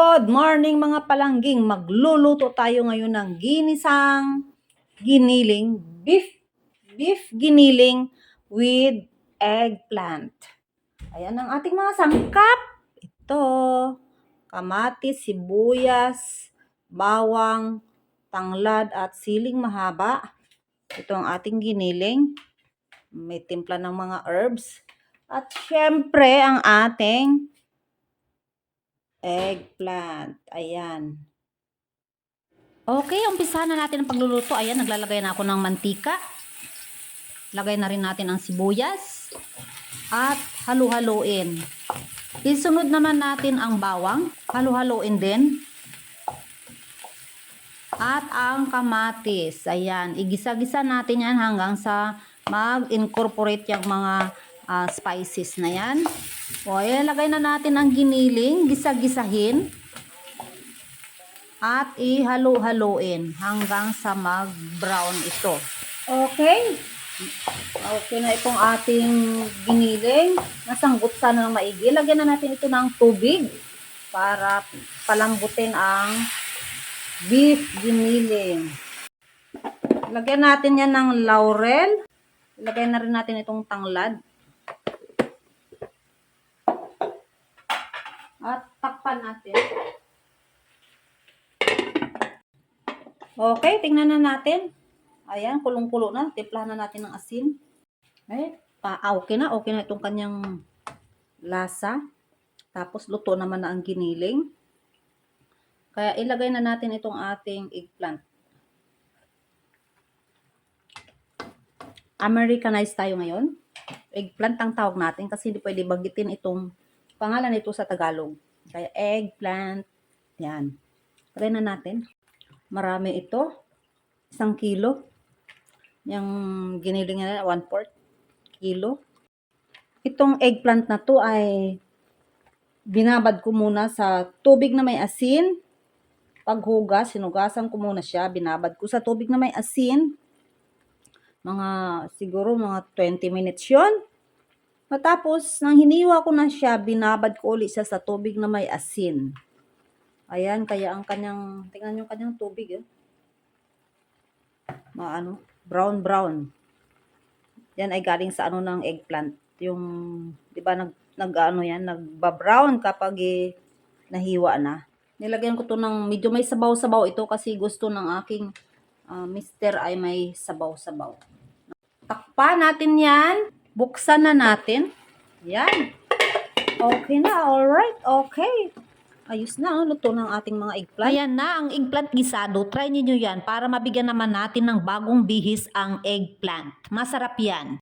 Good morning mga palangging. Magluluto tayo ngayon ng ginisang giniling beef beef giniling with eggplant. Ayan ang ating mga sangkap. Ito, kamatis, sibuyas, bawang, tanglad at siling mahaba. Ito ang ating giniling. May timpla ng mga herbs. At syempre ang ating eggplant. Ayan. Okay, umpisa na natin ang pagluluto. Ayan, naglalagay na ako ng mantika. Lagay na rin natin ang sibuyas. At halu-haluin. Isunod naman natin ang bawang. Halu-haluin din. At ang kamatis. Ayan, igisa-gisa natin yan hanggang sa mag-incorporate yung mga ah, spices na yan. O, ilalagay na natin ang giniling, gisa-gisahin. At ihalo-haloin hanggang sa mag-brown ito. Okay. Okay na itong ating giniling. Nasanggot sana ng maigi. Lagyan na natin ito ng tubig para palambutin ang beef giniling. Lagyan natin yan ng laurel. Lagay na rin natin itong tanglad. At takpan natin. Okay, tingnan na natin. Ayan, kulong-kulo na. Timplahan na natin ng asin. Eh, pa, ah, okay na. Okay na itong kanyang lasa. Tapos, luto naman na ang giniling. Kaya, ilagay na natin itong ating eggplant. Americanized tayo ngayon. Eggplant ang tawag natin kasi hindi pwede bagitin itong pangalan nito sa Tagalog. Kaya eggplant. Yan. Try na natin. Marami ito. Isang kilo. Yung giniling na one fourth kilo. Itong eggplant na to ay binabad ko muna sa tubig na may asin. Paghugas, sinugasan ko muna siya. Binabad ko sa tubig na may asin. Mga, siguro mga 20 minutes yon Matapos, nang hiniwa ko na siya, binabad ko ulit siya sa tubig na may asin. Ayan, kaya ang kanyang, tingnan yung kanyang tubig, eh. Maano, brown brown. Yan ay galing sa ano ng eggplant. Yung, di ba, nag, nag ano yan, nagba-brown kapag eh, nahiwa na. Nilagyan ko to ng medyo may sabaw-sabaw ito kasi gusto ng aking ah, mister ay may sabaw-sabaw. Takpa natin yan. Buksan na natin. Yan. Okay na. Alright. Okay. Ayos na. oh. Luto ng ating mga eggplant. Ayan na ang eggplant gisado. Try niyo yan para mabigyan naman natin ng bagong bihis ang eggplant. Masarap yan.